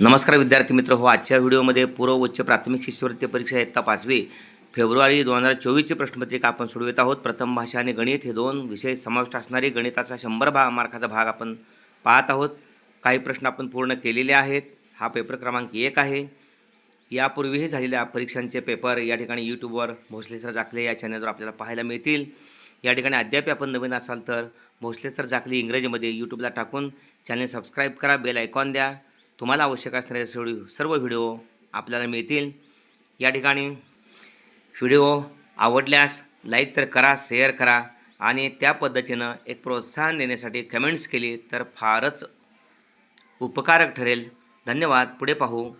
नमस्कार विद्यार्थी मित्र हो आजच्या व्हिडिओमध्ये पूर्व उच्च प्राथमिक शिष्यवृत्ती परीक्षा इयत्ता पाचवी फेब्रुवारी दोन हजार चोवीसची प्रश्नपत्रिका आपण सोडवित आहोत. प्रथम भाषा आणि गणित हे दोन विषय समाविष्ट असणारे गणिताचा शंभर भाग मार्काचा भाग आपण पाहत आहोत. काही प्रश्न आपण पूर्ण केलेले आहेत. हा पेपर क्रमांक एक आहे. यापूर्वीही झालेल्या परीक्षांचे पेपर या ठिकाणी यूट्यूबवर भोसले सर जाखले या चॅनलवर आपल्याला पाहायला मिळतील. या ठिकाणी अद्याप आपण नवीन असाल तर भोसले सर जाखले इंग्रजीमध्ये यूट्यूबला टाकून चॅनल सबस्क्राईब करा बेल आयकॉन द्या. तुम्हाला आवश्यक असणारे सर्व सर्व व्हिडिओ आपल्याला मिळतील. या ठिकाणी व्हिडिओ आवडल्यास लाईक तर करा शेअर करा आणि त्या पद्धतीनं एक प्रोत्साहन देण्यासाठी कमेंट्स केली तर फारच उपकारक ठरेल. धन्यवाद. पुढे पाहू.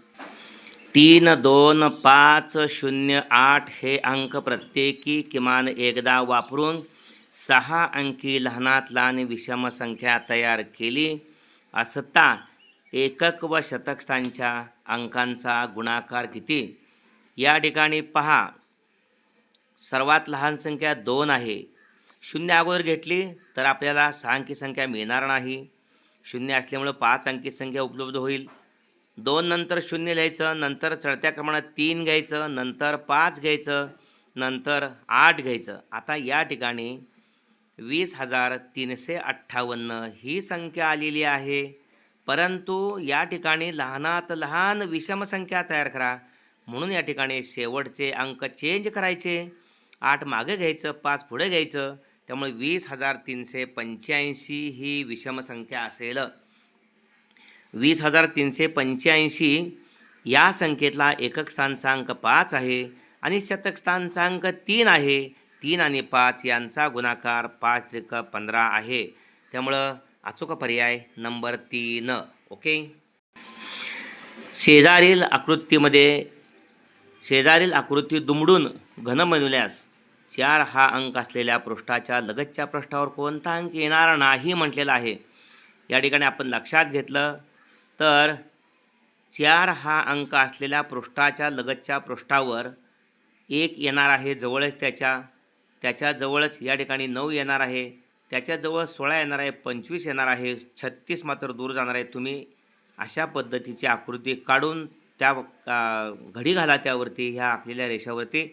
तीन दोन पाच शून्य आठ हे अंक प्रत्येकी किमान एकदा वापरून सहा अंकी लहानात लहान विषम संख्या तयार केली. असता एकक व शतकस्थांच्या अंकांचा गुणाकार किती? या ठिकाणी पहा. सर्वात लहान संख्या दोन आहे. शून्य अगोदर घेतली तर आपल्याला सहा अंकी संख्या मिळणार नाही. शून्य असल्यामुळं पाच अंकी संख्या उपलब्ध होईल. दोन नंतर शून्य लिहायचं नंतर चढत्या क्रमाणात तीन घ्यायचं नंतर पाच घ्यायचं नंतर आठ घ्यायचं. आता या ठिकाणी वीस हजार तीनशे अठ्ठावन्न ही संख्या आलेली आहे. परंतु या ठिकाणी लहानात लहान विषम संख्या तयार करा. म्हणून या ठिकाणी शेवटचे अंक चेंज करायचे. आठ मागे घ्यायचं पाच पुढे घ्यायचं. त्यामुळे वीस हजार तीनशे पंच्याऐंशी ही विषमसंख्या असेल. वीस हजार तीनशे पंच्याऐंशी या संख्येतला एकक स्थानचा अंक पाच आहे आणि शतक स्थानचा अंक तीन आहे. तीन आणि पाच यांचा गुणाकार पाच त्रिक पंधरा आहे. त्यामुळं अचूक पर्याय? नंबर तीन. ओके? शेजारील आकृतीमध्ये शेजारील आकृती दुमडून घन बनवल्यास चार हा अंक असलेल्या पृष्ठाच्या लगतच्या पृष्ठावर कोणता अंक येणार नाही म्हटलेला आहे. या ठिकाणी आपण लक्षात घेतलं तर चार हा अंक असलेल्या पृष्ठाच्या लगतच्या पृष्ठावर एक येणार आहे जवळच त्याच्या त्याच्याजवळच या ठिकाणी नऊ येणार आहे. त्याच्याजवळ सोळा येणार आहे पंचवीस येणार आहे छत्तीस मात्र दूर जाणार आहे. तुम्ही अशा पद्धतीची आकृती काढून त्या घडी घाला त्यावरती ह्या आखलेल्या रेषावरती.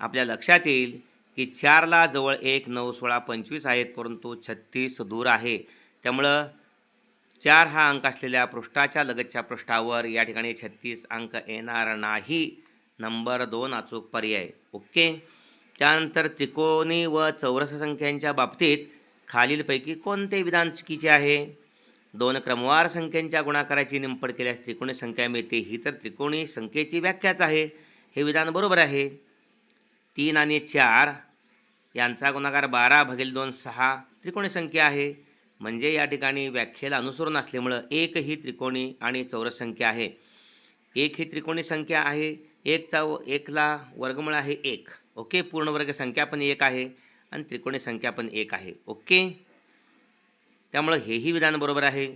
आपल्या लक्षात येईल की चारला जवळ एक नऊ सोळा पंचवीस आहेत परंतु छत्तीस दूर आहे. त्यामुळं चार हा अंक असलेल्या पृष्ठाच्या लगतच्या पृष्ठावर या ठिकाणी छत्तीस अंक येणार नाही. नंबर दोन अचूक पर्याय. ओके? त्यानंतर त्रिकोणी व चौरस संख्यांच्या बाबतीत खालीलपैकी कोणते विधान चुकीचे आहे? दोन क्रमवार संख्यांच्या गुणाकाराची निंपड केल्यास त्रिकोणी संख्या मिळते. ही तर त्रिकोणी संख्येची व्याख्याच आहे. हे विधान बरोबर आहे. तीन आणि चार यांचा गुणाकार बारा भागील दोन सहा त्रिकोणी संख्या आहे. म्हणजे या ठिकाणी व्याख्येला अनुसरून असल्यामुळं एक ही त्रिकोणी आणि चौरस संख्या आहे. एक ही त्रिकोणी संख्या आहे. एकचा व एकला वर्गमूळ आहे एक. ओके? पूर्णवर्ग संख्या पण एक आहे. आणि त्रिकोणी संख्या पण एक आहे. ओके? त्यामुळं हेही विधान बरोबर आहे.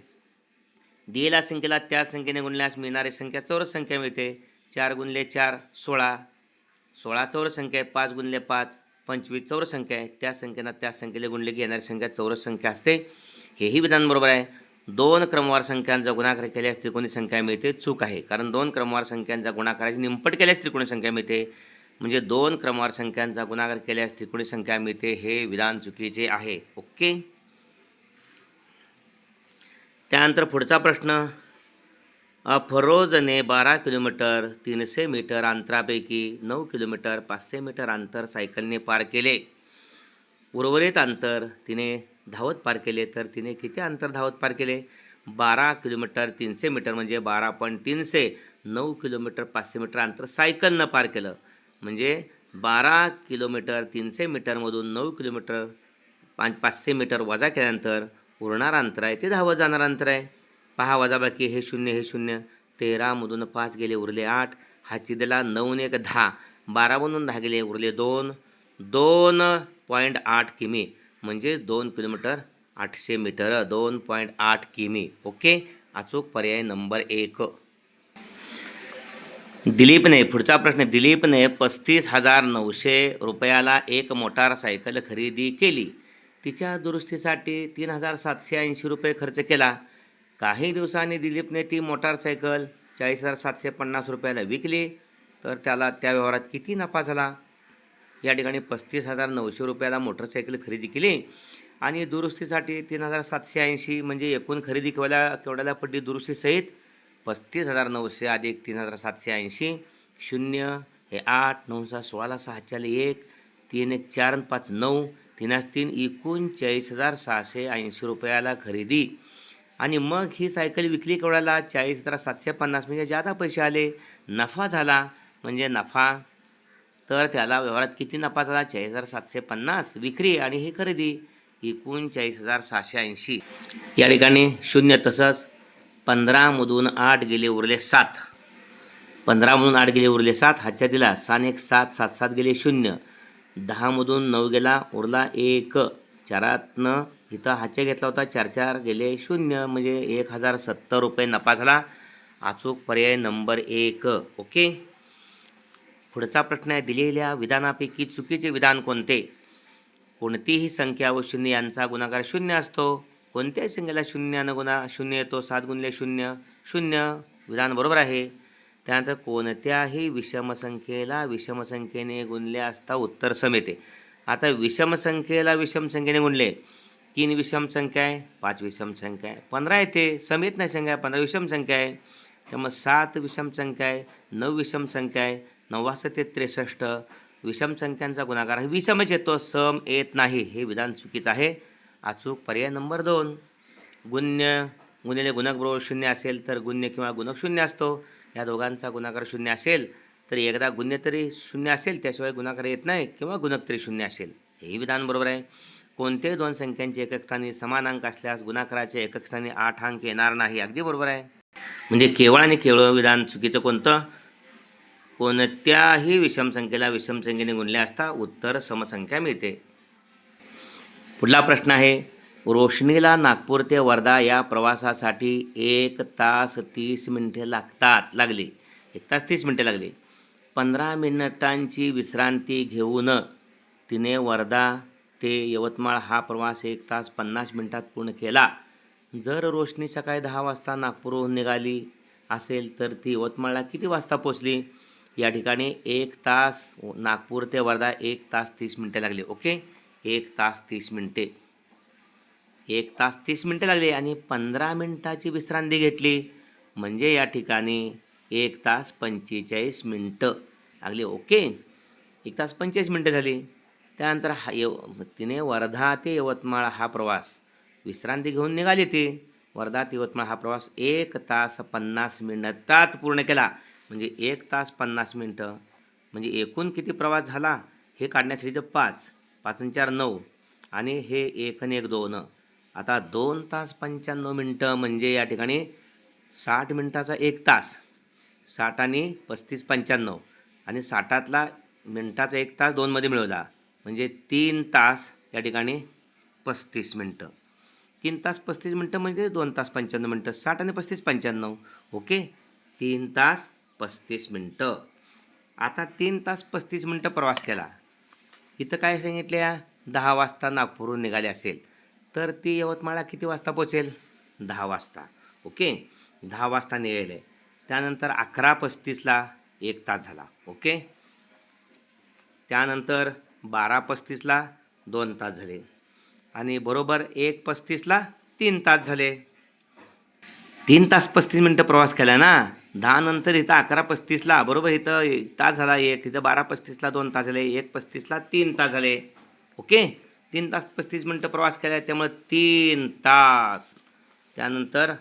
दिलेल्या संख्येला त्या संख्येने गुणल्यास मिळणारी संख्या चौरस संख्या मिळते. चार गुणले चार सोळा. सोळा चौरस संख्या आहे पाच गुणले पाच पंचवीस चौरस संख्या आहे. त्या संख्येनं त्या संख्येला गुणले की येणारी संख्या चौरस संख्या असते. हेही विधान बरोबर आहे. दोन क्रमवार संख्यांचा गुणाकार केल्यास त्रिकोणी संख्या मिळते चूक आहे. कारण दोन क्रमवार संख्यांचा गुणाकाराची निंपट केल्यास त्रिकोणी संख्या मिळते. म्हणजे दोन क्रमवार संख्यांचा गुणाकार केल्यास त्रिकोणी संख्या मिळते. हे विधान चुकीचे आहे. ओके? त्यानंतर पुढचा प्रश्न. फरोजने बारा किलोमीटर तीनशे मीटर अंतरापैकी नऊ किलोमीटर पाचशे मीटर अंतर सायकलने पार केले. उर्वरित अंतर तिने धावत पार केले तर तिने किती अंतर धावत पार केले? बारा किलोमीटर तीनशे मीटर म्हणजे बारा पॉईंट तीनशे नऊ किलोमीटर पाचशे मीटर अंतर सायकलनं पार केलं. म्हणजे बारा किलोमीटर तीनशे मीटरमधून नऊ किलोमीटर पाच पाचशे मीटर वजा केल्यानंतर उरणारं अंतर आहे ते धावत जाणारं अंतर आहे. पहा वजाबाकी हे शून्य हे शून्य. तेरामधून पाच गेले उरले आठ. हा चिदला नऊने एक दहा. बारामधून दहा गेले उरले दोन. दोन पॉईंट आठ किमी. म्हणजे दोन किलोमीटर आठशे मीटर दोन पॉईंट आठ किमी. ओके? अचूक पर्याय नंबर एक. दिलीपने पुढचा प्रश्न दिलीपने पस्तीस हजार नऊशे रुपयाला एक मोटारसायकल खरेदी केली. तिच्या दुरुस्तीसाठी तीन हजार सातशे ऐंशी रुपये खर्च केला. काही दिवसांनी दिलीपने ती मोटारसायकल चाळीस हजार सातशे पन्नास रुपयाला विकली. तर त्याला त्या व्यवहारात किती नफा झाला? या ठिकाणी पस्तीस हजार नऊशे रुपयाला मोटरसायकल खरेदी केली. आणि दुरुस्तीसाठी तीन हजार सातशे ऐंशी म्हणजे एकूण खरेदी केवढ्या केवढ्याला पडली दुरुस्तीसहित पस्तीस हजार नऊशे अधिक तीन हजार सातशे ऐंशी. शून्य हे आठ नऊ सहा सोळाला सहाच्याला एक तीन एक चार पाच नऊ तीन आज तीन एकोणचाळीस हजार सहाशे ऐंशी रुपयाला खरेदी. आणि मग ही सायकल विकली केवढ्याला? चाळीस हजार सातशे पन्नास म्हणजे जादा पैसे आले. नफा झाला. म्हणजे नफा. तर त्याला व्यवहारात किती नफा झाला? चाळीस हजार सातशे पन्नास. विक्री आणि ही खरेदी एकोणचाळीस हजार सहाशे ऐंशी. या ठिकाणी शून्य तसंच पंधरामधून आठ गेले उरले सात. पंधरामधून आठ गेले उरले सात. हातच्या दिला सात एक सात सात सात गेले शून्य. दहामधून नऊ गेला उरला एक. चारातनं इथं हातच्या घेतला होता चार चार गेले शून्य म्हणजे एक हजार सत्तर रुपये नफा झाला. अचूक पर्याय नंबर एक. ओके? पुढचा प्रश्न आहे दिलेल्या विधानापैकी चुकीचे विधान कोणते? कोणतीही संख्या व शून्य यांचा गुणाकार शून्य असतो. कोणत्याही संख्येला शून्यानं गुणा शून्य येतो सात गुणले शून्य शून्य विधान बरोबर आहे. त्यानंतर कोणत्याही विषमसंख्येला विषमसंख्येने गुणले असता उत्तर सम येते. आता विषमसंख्येला विषमसंख्येने गुणले. तीन विषम संख्या आहे पाच विषम संख्या आहे पंधरा येते. सम येत नाही संख्या पंधरा विषम संख्या आहे. त्यामुळे सात विषम संख्या आहे नऊ विषम संख्या आहे नव्वा ते त्रेसष्ट. विषम संख्यांचा गुणाकार विषमच येतो सम येत नाही. हे विधान चुकीचं आहे. अचूक पर्याय नंबर दोन. गुण्य गुन्हेले गुणक बरोबर शून्य असेल तर गुण्य किंवा गुणक शून्य असतो. या दोघांचा गुणाकार शून्य असेल तर एकदा गुण्य तरी शून्य असेल त्याशिवाय गुणाकार येत नाही किंवा गुणक तरी शून्य असेल. हेही विधान बरोबर आहे. कोणत्याही दोन संख्यांचे एककस्थानी समान अंक असल्यास गुणाकाराचे एककस्थानी आठ अंक येणार नाही. अगदी बरोबर आहे. म्हणजे केवळ आणि केवळ विधान चुकीचं कोणतं? कोणत्याही विषम संख्येला विषम संख्येने गुणले असता उत्तर समसंख्या मिळते. पुढला प्रश्न आहे. रोशनीला नागपूर ते वर्धा या प्रवासासाठी एक तास तीस मिनिटे लागतात लागली. एक तास तीस मिनटे लागली. पंधरा मिनिटांची विश्रांती घेऊन तिने वर्धा ते यवतमाळ हा प्रवास एक तास पन्नास मिनिटात पूर्ण केला. जर रोशनी सकाळी दहा वाजता नागपूरहून निघाली असेल तर ती यवतमाळला किती वाजता पोचली या ठिकाणी एक तास नागपूर ते वर्धा एक तास तीस मिनटे लागले. ओके? एक तास तीस मिनटे. एक तास तीस मिनटं लागली आणि पंधरा मिनटाची विश्रांती घेतली. म्हणजे या ठिकाणी एक तास पंचेचाळीस मिनटं लागली. ओके? एक तास पंचेचाळीस मिनटं झाली. त्यानंतर हा यव तिने वर्धा ते यवतमाळ हा प्रवास विश्रांती घेऊन निघाली ती. वर्धा ते यवतमाळ हा प्रवास एक तास पन्नास मिनिटात पूर्ण केला. म्हणजे एक तास पन्नास मिनटं. म्हणजे एकूण किती प्रवास झाला हे काढण्यासाठी तर पाच. पाच चार नऊ. आणि हे एक आणि एक दोन. आता दोन तास पंच्याण्णव मिनटं म्हणजे या ठिकाणी साठ मिनटाचा एक तास. साठ आणि पस्तीस पंच्याण्णव. आणि साठातला मिनटाचा एक तास दोनमध्ये मिळवला. म्हणजे तीन तास या ठिकाणी पस्तीस मिनटं. तीन तास पस्तीस मिनटं म्हणजे दोन तास पंच्याण्णव मिनटं. साठ आणि पस्तीस पंच्याण्णव. ओके? तीन तास पस्तीस मिनटं. आता तीन तास पस्तीस मिनटं प्रवास केला. इथं काय सांगितल्या? दहा वाजता नागपूरहून निघाले असेल. तर ती यवतमाळला किती वाजता पोचेल दहा वाजता. ओके? दहा वाजता निघाले. त्यानंतर अकरा पस्तीसला एक तास झाला. ओके? त्यानंतर बारा पस्तीसला दोन तास झाले. आणि बरोबर एक पस्तीसला तीन तास झाले. तीन तास पस्तीस मिनटं प्रवास केला ना? दहानंतर इथं अकरा पस्तीसला बरोबर? इथं एक तास झाला एक इथं बारा पस्तीसला दोन तास झाले एक पस्तीसला तीन तास झाले. ओके? तीन तास पस्तीस मिनटं प्रवास केला त्यामुळे तीन तास. त्यानंतर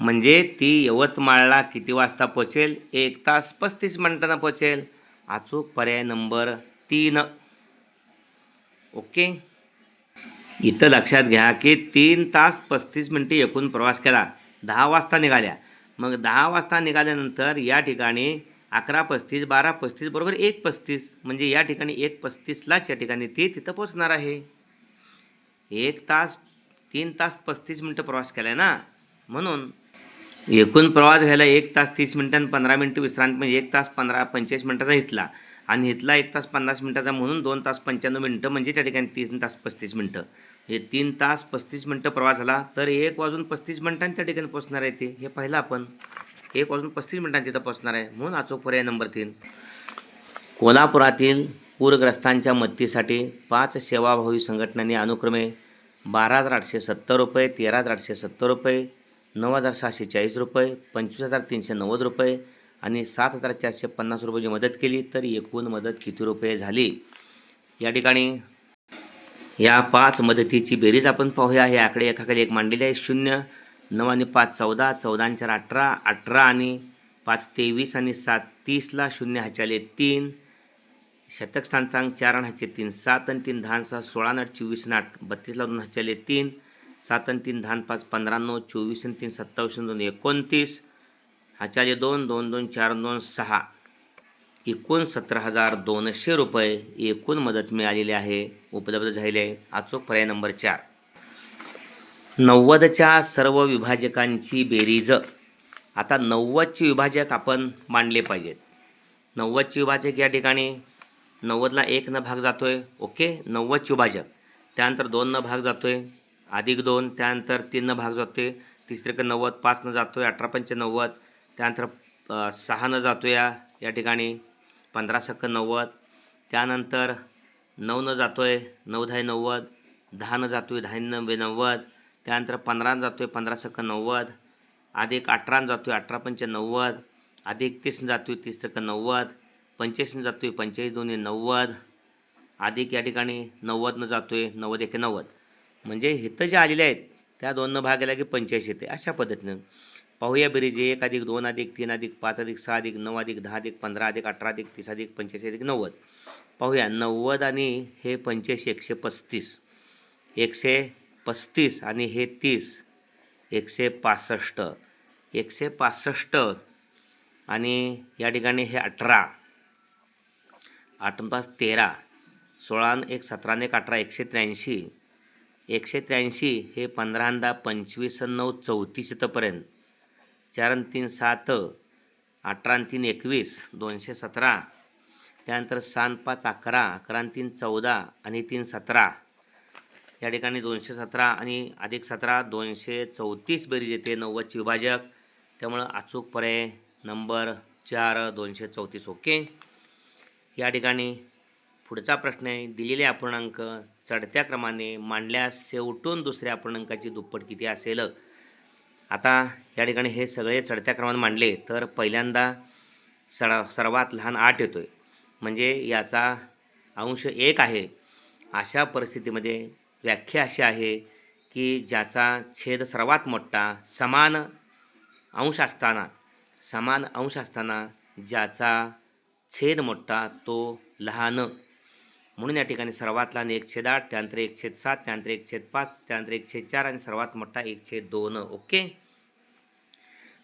म्हणजे ती यवतमाळला किती वाजता पोचेल एक तास पस्तीस मिनटांना पोचेल अचूक पर्याय नंबर तीन. ओके? इथं लक्षात घ्या की तीन तास पस्तीस मिनटे एकूण प्रवास केला. दहा वाजता निघाल्या. मग दहा वाजता निघाल्यानंतर या ठिकाणी अकरा पस्तीस बारा पस्तीस बरोबर एक पस्तीस म्हणजे या ठिकाणी एक पस्तीसलाच या ठिकाणी ती तिथं पोचणार आहे. एक तास तीन तास पस्तीस मिनटं प्रवास केला आहे ना? म्हणून एकूण प्रवास घ्यायला एक तास तीस मिनटं आणि पंधरा मिनटं विश्रांती म्हणजे एक तास पंधरा पंचेचाळीस मिनटाचा इथला. आणि इथला एक तास पन्नास मिनटाचा म्हणून दोन तास पंच्याण्णव मिनटं म्हणजे त्या ठिकाणी तीन तास पस्तीस मिनटं. हे तीन तास पस्तीस मिनटं प्रवास झाला तर एक वाजून पस्तीस मिनटांच्या त्या ठिकाणी पोचणार आहे ते. हे पाहिलं आपण. एक वाजून पस्तीस मिनिटांनी तिथं पोचणार आहे. म्हणून अचूक पर्याय नंबर तीन. कोल्हापुरातील पूरग्रस्तांच्या मदतीसाठी पाच सेवाभावी संघटनांनी अनुक्रमे बारा हजार आठशे सत्तर रुपये तेरा हजार आठशे सत्तर रुपये नऊ हजार सहाशे चाळीस रुपये पंचवीस हजार तीनशे नव्वद रुपये आणि सात हजार चारशे पन्नास रुपयाची मदत केली तर एकूण मदत किती रुपये झाली? या ठिकाणी या पाच मदतीची बेरीज आपण पाहूया. हे आकडे एकाखाली एक मांडलेले आहे शून्य नऊ आणि पाच चौदा चौदा आणि चार अठरा अठरा आणि पाच तेवीस आणि सात तीसला शून्य ह्याच्याले तीन. शतक स्थानचांक चार आणि ह्याचे तीन सात आणि तीन दहा सहा सोळा आणि आठ चोवीस आणि आठ बत्तीसला दोन ह्याच्याले तीन. सात आणि तीन दहा पाच पंधरा नऊ चोवीस आणि तीन सत्तावीस दोन एकोणतीस. ह्याच्याले दोन दोन दोन चार दोन सहा. एकूण सतरा हजार दोनशे रुपये एकूण मदत मिळालेली आहे. उपलब्ध झालेली आहे अचूक पर्याय नंबर चार. नव्वदच्या सर्व विभाजकांची बेरीज. आता नव्वदचे विभाजक आपण मांडले पाहिजेत. नव्वदचे विभाजक या ठिकाणी नव्वदला एक न भाग जातो आहे ओके नव्वदचे विभाजक. त्यानंतर दोन न भाग जातो आहे अधिक दोन त्यानंतर तीन न भाग जातो आहे तिसरीकडे नव्वद पाच न जातो आहे अठरा पंच नव्वद त्यानंतर सहा न जातो या या ठिकाणी. पंधरा सक्क नव्वद. त्यानंतर नऊ न जातो आहे नऊ दहा नव्वद दहा न जातो आहे दहा नव्वे नव्वद त्यानंतर पंधरा जातो आहे पंधरा सक्क नव्वद अधिक अठरा जातो आहे अठरा पंच नव्वद अधिक तीस जातो आहे तीस टक्के नव्वद पंच्याऐंशी जातो आहे पंचेचाळीस दोन्ही नव्वद अधिक या ठिकाणी नव्वदनं जातो आहे नव्वद एक नव्वद. म्हणजे हिथं जे आलेले आहेत त्या दोननं भाग गेला की पंच्याऐंशी येते अशा पद्धतीनं. पाहूया बेरीज. एक अधिक दोन अधिक तीन अधिक पाच अधिक सहा अधिक नऊ अधिक दहा अधिक पंधरा अधिक अठरा अधिक तीस अधिक पंच्याऐंशी अधिक नव्वद. पाहूया नव्वद आणि हे पंच्याऐंशी एकशे पस्तीस. एकशे पस्तीस आणि हे तीस. एकशे पासष्ट. एकशे पासष्ट आणि या ठिकाणी हे अठरा. आठ पाच तेरा. सोळा एक सतरा एक अठरा एकशे त्र्याऐंशी. एकशे त्र्याऐंशी हे पंधरांदा पंचवीस नऊ चौतीस इथंपर्यंत. चार आणि तीन सात अठरा आणि तीन एकवीस दोनशे सतरा. त्यानंतर सात पाच अकरा अकरा तीन चौदा आणि तीन सतरा. या ठिकाणी दोनशे सतरा आणि अधिक सतरा दोनशे चौतीस बेरीज येते. नव्वदची विभाजक त्यामुळं अचूक पर्याय नंबर चार दोनशे चौतीस. ओके? या ठिकाणी पुढचा प्रश्न आहे. दिलेले अपूर्णांक चढत्या क्रमाने मांडल्यास शेवटून दुसऱ्या अपूर्णांकाची दुप्पट किती असेल? आता या ठिकाणी हे सगळे चढत्या क्रमाने मांडले तर पहिल्यांदा सर सर्वात लहान आठ येतो आहे म्हणजे याचा अंश एक आहे. अशा परिस्थितीमध्ये व्याख्या अशी आहे की ज्याचा छेद सर्वात मोठा समान अंश असताना समान अंश असताना ज्याचा छेद मोठा तो लहान. म्हणून या ठिकाणी सर्वात लहान एक छेद आठ त्यानंतर एक छेद सात त्यानंतर एक छेद पाच त्यानंतर एक छेद चार आणि सर्वात मोठा एक छेद दोन. ओके?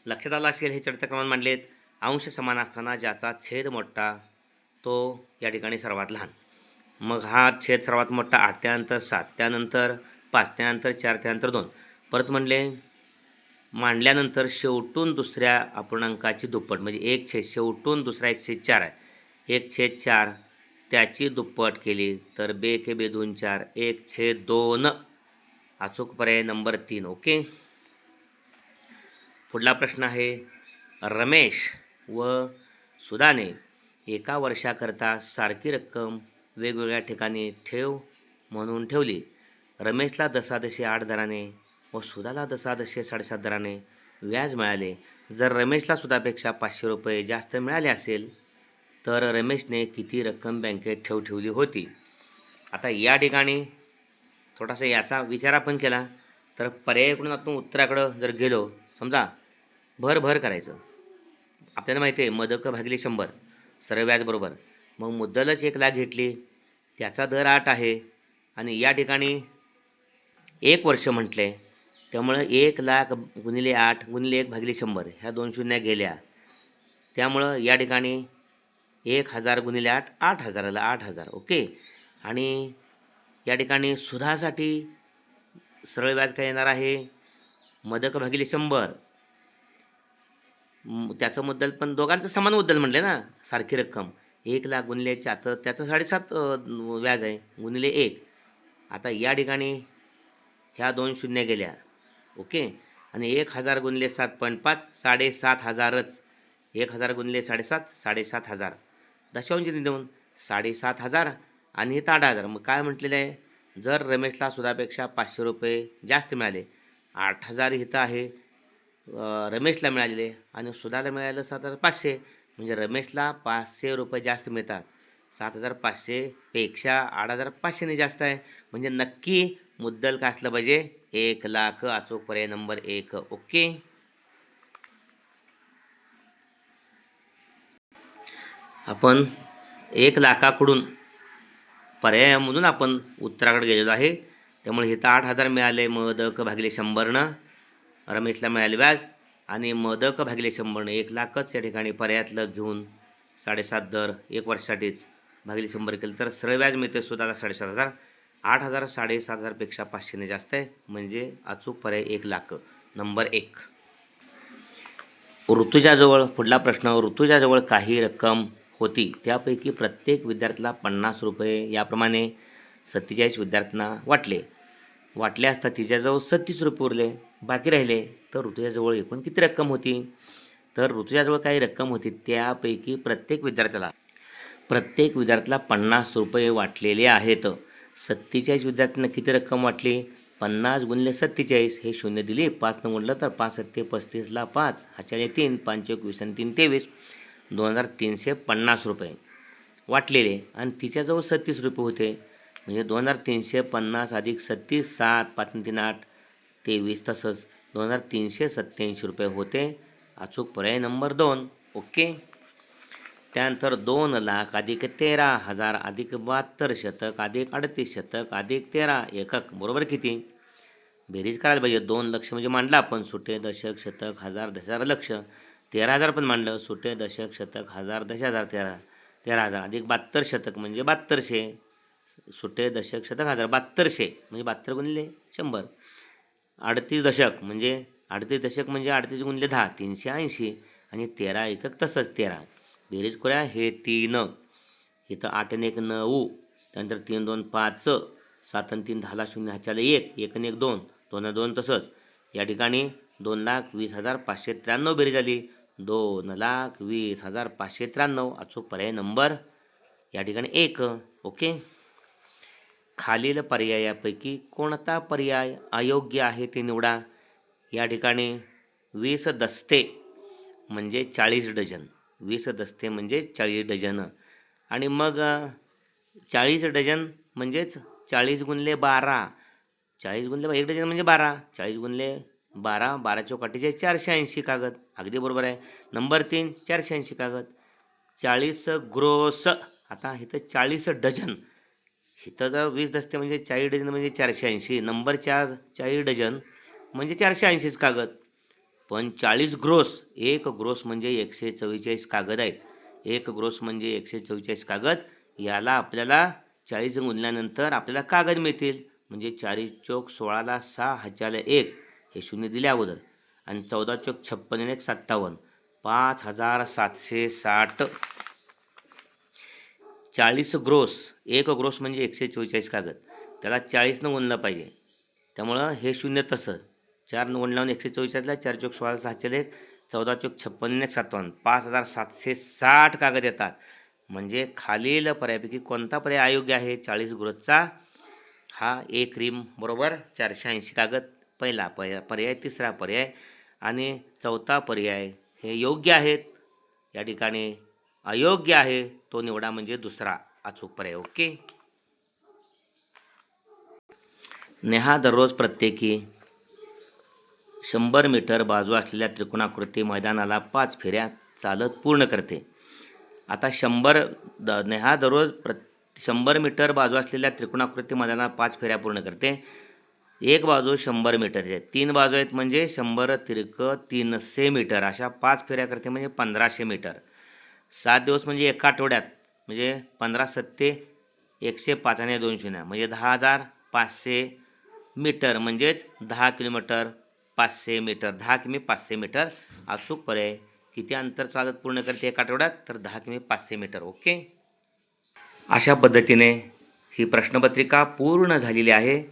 लक्षात आलं असेल हे चढत्या मांडलेत अंश समान असताना ज्याचा छेद मोठा तो या ठिकाणी सर्वात लहान. मग हा छेद सर्वात मोठा आठ त्यानंतर सात त्यानंतर पाच त्यानंतर चार त्यानंतर दोन. परत म्हणले मांडल्यानंतर शेवटून दुसऱ्या अपूर्णांकाची दुप्पट म्हणजे एक छेद शेवटून दुसरा एक छेद चार आहे. एक छेद चार त्याची दुप्पट केली तर बे के बे दोन चार एक छेद दोन. अचूक पर्याय नंबर तीन ओके? पुढला प्रश्न आहे. रमेश व सुदाने एका वर्षाकरता सारखी रक्कम वेगवेगळ्या ठिकाणी ठेव म्हणून ठेवली. रमेशला दसादशे आठ दराने व सुधाला दसादशे साडेसात दराने व्याज मिळाले. जर रमेशला सुधापेक्षा पाचशे रुपये जास्त मिळाले असेल तर रमेशने किती रक्कम बँकेत ठेव ठेवली होती? आता या ठिकाणी थोडासा याचा विचार आपण केला. तर पर्यायकडून आपण उत्तराकडं जर गेलो समजा भर भर करायचं. आपल्याला माहिती आहे मदक भागिले शंभर सरळ व्याजबरोबर मग मुद्दलच एक लाख घेतली त्याचा दर आठ आहे. आणि या ठिकाणी एक वर्ष म्हटले त्यामुळं एक लाख गुणिले आठ गुणिले एक भागिले शंभर ह्या दोन शून्य गेल्या. त्यामुळं या ठिकाणी एक हजार गुणिले आठ आठ हजाराला आठ हजार ओके? आणि या ठिकाणी सुधासाठी सरळ व्याज काय येणार आहे? मदक भागिले शंभर म- त्याचं मुद्दल पण दोघांचं समान मुद्दल म्हणले ना सारखी रक्कम. एक लाख गुणिले चार तर त्याचं साडेसात व्याज आहे गुणिले एक. आता या ठिकाणी ह्या दोन शून्य गेल्या. ओके? आणि एक हजार गुणले सात पॉईंट पाच साडेसात हजारच. एक हजार गुणले साडेसात साडेसात हजार. दशांश देऊन साडेसात हजार आणि हे आठ हजार. मग काय म्हटलेलं आहे? जर रमेशला सुधापेक्षा पाचशे रुपये जास्त मिळाले आठ हजार इथं आहे रमेशला मिळालेले आणि सुधाला मिळालं सात हजार पाचशे. म्हणजे रमेशला पाचशे रुपये जास्त मिळतात. सात हजार पाचशेपेक्षा आठ हजार पाचशेने जास्त आहे. म्हणजे नक्की मुद्दल काय असलं पाहिजे? एक लाख अचूक पर्याय नंबर एक. ओके? आपण एक लाखाकडून पर्यायामधून आपण उत्तराकडे गेलेलो आहे. त्यामुळे इथं आठ हजार मिळाले. मदक भागिले शंभरनं. रमेशला मिळाले व्याज आणि मदक भागिले शंभरनं एक लाखच या ठिकाणी पर्यायातलं घेऊन साडेसात दर एक वर्षासाठीच भागिले शंभर केलं. तर सरळ व्याज मिळते सुद्धा साडेसात हजार. आठ हजार साडेसात हजारपेक्षा पाचशेने जास्त आहे. म्हणजे अचूक पर्याय एक लाख. नंबर एक. ऋतुजाजवळ पुढला प्रश्न ऋतुजाजवळ काही रक्कम होती. त्यापैकी प्रत्येक विद्यार्थ्याला पन्नास रुपये याप्रमाणे सत्तेचाळीस विद्यार्थ्यांना वाटले. वाटले असता तिच्याजवळ सत्तीस रुपये उरले. बाकी राहिले तर ऋतुजाजवळ एकूण किती रक्कम होती? तर ऋतुजाजवळ काही रक्कम होती त्यापैकी प्रत्येक विद्यार्थ्याला प्रत्येक विद्यार्थ्याला पन्नास रुपये वाटलेले आहेत. सत्तेचाळीस विद्यार्थ्यांना किती रक्कम वाटली? पन्नास गुणले सत्तेचाळीस हे शून्य दिली. पाचनं गुणलं तर पाच सत्ते पस्तीसला पाच. हाच्याने तीन पाच एकवीस आणि तीन तेवीस. दोन हजार तीनशे पन्नास रुपये वाटलेले. आणि तिच्याजवळ सत्तीस रुपये होते. म्हणजे दोन हजार तीनशे पन्नास अधिक सत्तीस सात पाच तीन आठ. तेवीस तसंच दोन हजार तीनशे सत्त्याऐंशी रुपये होते. अचूक पर्याय नंबर दोन. ओके? त्यानंतर दोन लाख अधिक तेरा हजार अधिक बहात्तर शतक अधिक अडतीस शतक अधिक तेरा एकक. बरोबर किती? बेरीज करायला पाहिजे. दोन लक्ष म्हणजे मांडलं आपण. सुटे दशक शतक हजार दश हजार लक्ष. तेरा हजार पण मांडलं. सुटे दशक शतक हजार दश हजार तेरा. तेरा हजार अधिक बहात्तर शतक म्हणजे बहात्तरशे. सुटे दशक शतक हजार बहात्तरशे. म्हणजे बहात्तर गुणले शंभर. अडतीस दशक म्हणजे अडतीस दशक म्हणजे अडतीस गुणले दहा तीनशे ऐंशी आणि तेरा एकक तसंच तेरा. बेरीज करूया हे तीन. इथं आठ आणि एक नऊ त्यानंतर तीन दोन पाच सात आणि तीन दहाला शून्य ह्याच्याला एक एक आणि एक दोन दोन दोन तसंच. या ठिकाणी दोन लाख वीस हजार पाचशे त्र्याण्णव बेरीज झाली दोन लाख वीस हजार पाचशे त्र्याण्णव अचूक पर्याय नंबर या ठिकाणी एक ओके? खालील पर्यायापैकी कोणता पर्याय अयोग्य आहे ते निवडा. या ठिकाणी वीस दस्ते म्हणजे चाळीस डझन. वीस दस्ते म्हणजे चाळीस डझन. आणि मग चाळीस डझन म्हणजेच चाळीस गुणले बारा. चाळीस गुणले बा- एक डझन म्हणजे बारा. चाळीस गुणले बारा बारा चौकाटीचे चारशे ऐंशी कागद. अगदी बरोबर आहे. नंबर तीन चारशे ऐंशी कागद. चाळीस ग्रोस. आता इथं चाळीस डझन. इथं जर वीस दस्ते म्हणजे चाळीस डझन म्हणजे चारशे ऐंशी. नंबर चार चाळीस डझन म्हणजे चारशे ऐंशीच कागद. पण चाळीस ग्रोस एक ग्रोस म्हणजे एकशे चव्वेचाळीस कागद आहेत. एक ग्रोस म्हणजे एकशे चव्वेचाळीस कागद. याला आपल्याला चाळीस गुणल्यानंतर आपल्याला कागद मिळतील. म्हणजे चाळीस चौक सोळाला सहा हजारला एक हे शून्य दिले अगोदर. आणि चौदा चौक छप्पन आणि एक सत्तावन्न. पाच हजार सातशे साठ. चाळीस ग्रोस एक ग्रोस म्हणजे एकशे चव्वेचाळीस कागद. त्याला चाळीसनं गुणलं पाहिजे. त्यामुळं हे शून्य तसं. चार गुणल्यावर एकशे चव्वेचाळीसला चार चौक सोळा सहाशे एक चौदा चौक छप्पन्न एक सातवन्न पाच हजार सातशे साठ कागद येतात. म्हणजे खालील पर्यायापैकी कोणता पर्याय अयोग्य आहे? चाळीस ग्रोसचा हा एक रिम बरोबर चारशे ऐंशी कागद. पहिला पर्याय पर्याय तिसरा पर्याय आणि चौथा पर्याय हे योग्य आहेत? या ठिकाणी अयोग्य आहे तो निवडा म्हणजे दुसरा अचूक पर्याय. ओके? नेहा दररोज प्रत्येकी शंभर मीटर बाजू असलेल्या त्रिकोणाकृती मैदानाला पाच फेऱ्या चालत पूर्ण करते. आता शंभर द नेहा दररोज प्र शंभर मीटर बाजू असलेल्या त्रिकोणाकृती मैदानाला पाच फेऱ्या पूर्ण करते. एक बाजू शंभर मीटरची आहे. तीन बाजू आहेत म्हणजे शंभर तिरक तीनशे मीटर. अशा पाच फेऱ्या करते म्हणजे पंधराशे मीटर. सात दिवस म्हणजे एका आठवड्यात म्हणजे पंधरा सत्ते एकशे पाच आणि दोन शून्य म्हणजे दहा हजार पाचशे मीटर म्हणजेच दहा किलोमीटर पाचशे मीटर दहा किमी पाचशे मीटर अचूक पर्याय. किती अंतर चालत पूर्ण करते एका आठवड्यात? तर दहा किमी पाचशे मीटर ओके? अशा पद्धतीने ही प्रश्नपत्रिका पूर्ण झालेली आहे.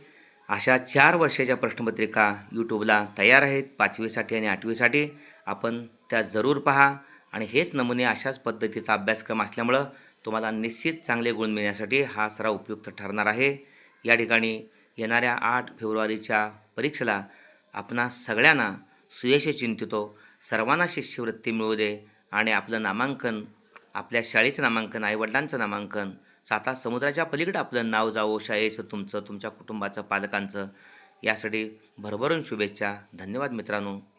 अशा चार वर्षाच्या प्रश्नपत्रिका यूट्यूबला तयार आहेत. पाचवीसाठी आणि आठवीसाठी. आपण त्या जरूर पहा. आणि हेच नमुने अशाच पद्धतीचा अभ्यासक्रम असल्यामुळं तुम्हाला निश्चित चांगले गुण मिळण्यासाठी हा सराव उपयुक्त ठरणार आहे. या ठिकाणी येणाऱ्या आठ फेब्रुवारीच्या परीक्षेला आपणा सगळ्यांना सुयश चिंतितो सर्वांना शिष्यवृत्ती मिळू दे आणि आपलं नामांकन आपल्या शाळेचं नामांकन आईवडिलांचं नामांकन साता समुद्राच्या पलीकडे आपलं नाव जावो शाळेचं तुमचं तुमच्या कुटुंबाचं पालकांचं यासाठी भरभरून शुभेच्छा. धन्यवाद मित्रांनो.